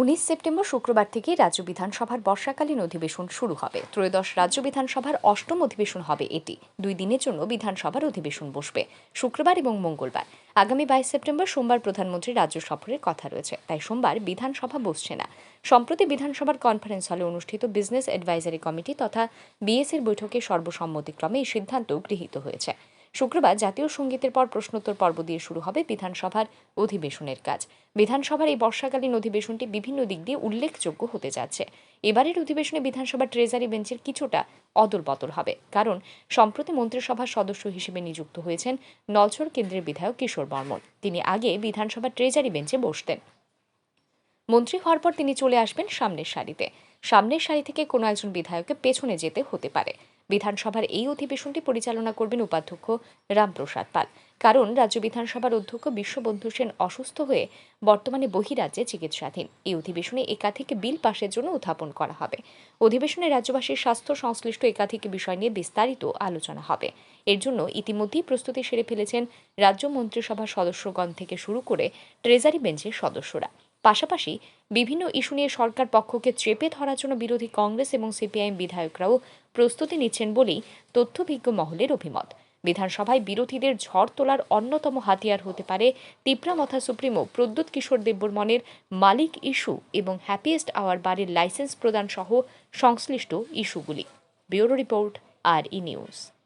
উনিশ সেপ্টেম্বর শুক্রবার থেকে রাজ্য বিধানসভার বর্ষাকালীন অধিবেশন শুরু হবে। ত্রয়োদশ রাজ্য বিধানসভার অষ্টম অধিবেশন হবে এটি। দুই দিনের জন্য বিধানসভার অধিবেশন বসবে, শুক্রবার এবং মঙ্গলবার। আগামী বাইশ সেপ্টেম্বর সোমবার প্রধানমন্ত্রী রাজ্য সফরের কথা রয়েছে। তাই সোমবার বিধানসভা বসছে না। সম্প্রতি বিধানসভার কনফারেন্স হলে অনুষ্ঠিত বিজনেস অ্যাডভাইজারি কমিটি তথা বিএসএর বৈঠকে সর্বসম্মতিক্রমে এই সিদ্ধান্ত গৃহীত হয়েছে। শুক্রবার জাতীয় সঙ্গীতের পর প্রশ্নোত্তর পর্ব দিয়ে শুরু হবে বিধানসভার অধিবেশনের কাজ। বিধানসভার এই বর্ষাকালীন অধিবেশনটি বিভিন্ন দিক দিয়ে উল্লেখযোগ্য হতে যাচ্ছে। এবারের অধিবেশনে বিধানসভার ট্রেজারি বেঞ্চের কিছুটা অদল বদল হবে, কারণ সম্প্রতি মন্ত্রিসভার সদস্য হিসেবে নিযুক্ত হয়েছেন নলছর কেন্দ্রের বিধায়ক কিশোর বর্মন। তিনি আগে বিধানসভার ট্রেজারি বেঞ্চে বসতেন। মন্ত্রী হওয়ার পর তিনি চলে আসবেন সামনের সারিতে। সামনের সারি থেকে কোনো একজন বিধায়ককে পেছনে যেতে হতে পারে। বিধানসভার এই অধিবেশনটি পরিচালনা করবেন উপাধ্যক্ষ রামপ্রসাদ পাল। কারণ রাজ্য বিধানসভার অধ্যক্ষ বিশ্ববন্ধু সেন অসুস্থ হয়ে বর্তমানে বহিরাজ্যে চিকিৎসাধীন। এই অধিবেশনে একাধিক বিল পাশের জন্য উত্থাপন করা হবে। অধিবেশনে রাজ্যবাসীর স্বাস্থ্য সংশ্লিষ্ট একাধিক বিষয় নিয়ে বিস্তারিত আলোচনা হবে। এর জন্য ইতিমধ্যেই প্রস্তুতি সেরে ফেলেছেন রাজ্য মন্ত্রিসভার সদস্যগণ থেকে শুরু করে ট্রেজারি বেঞ্চের সদস্যরা। পাশাপাশি বিভিন্ন ইস্যু নিয়ে সরকার পক্ষকে চেপে ধরার জন্য বিরোধী কংগ্রেস এবং সিপিআইএম বিধায়করাও প্রস্তুতি নিচ্ছেন বলেই তথ্যভিজ্ঞ মহলের অভিমত। বিধানসভায় বিরোধীদের ঝড় তোলার অন্যতম হাতিয়ার হতে পারে তিপ্রামথা সুপ্রিমো প্রদ্যুৎ কিশোর দেববর্মনের মালিক ইস্যু এবং হ্যাপিয়েস্ট আওয়ার বাড়ির লাইসেন্স প্রদান সহ সংশ্লিষ্ট ইস্যুগুলি। ব্যুরো রিপোর্ট, আর ই নিউজ।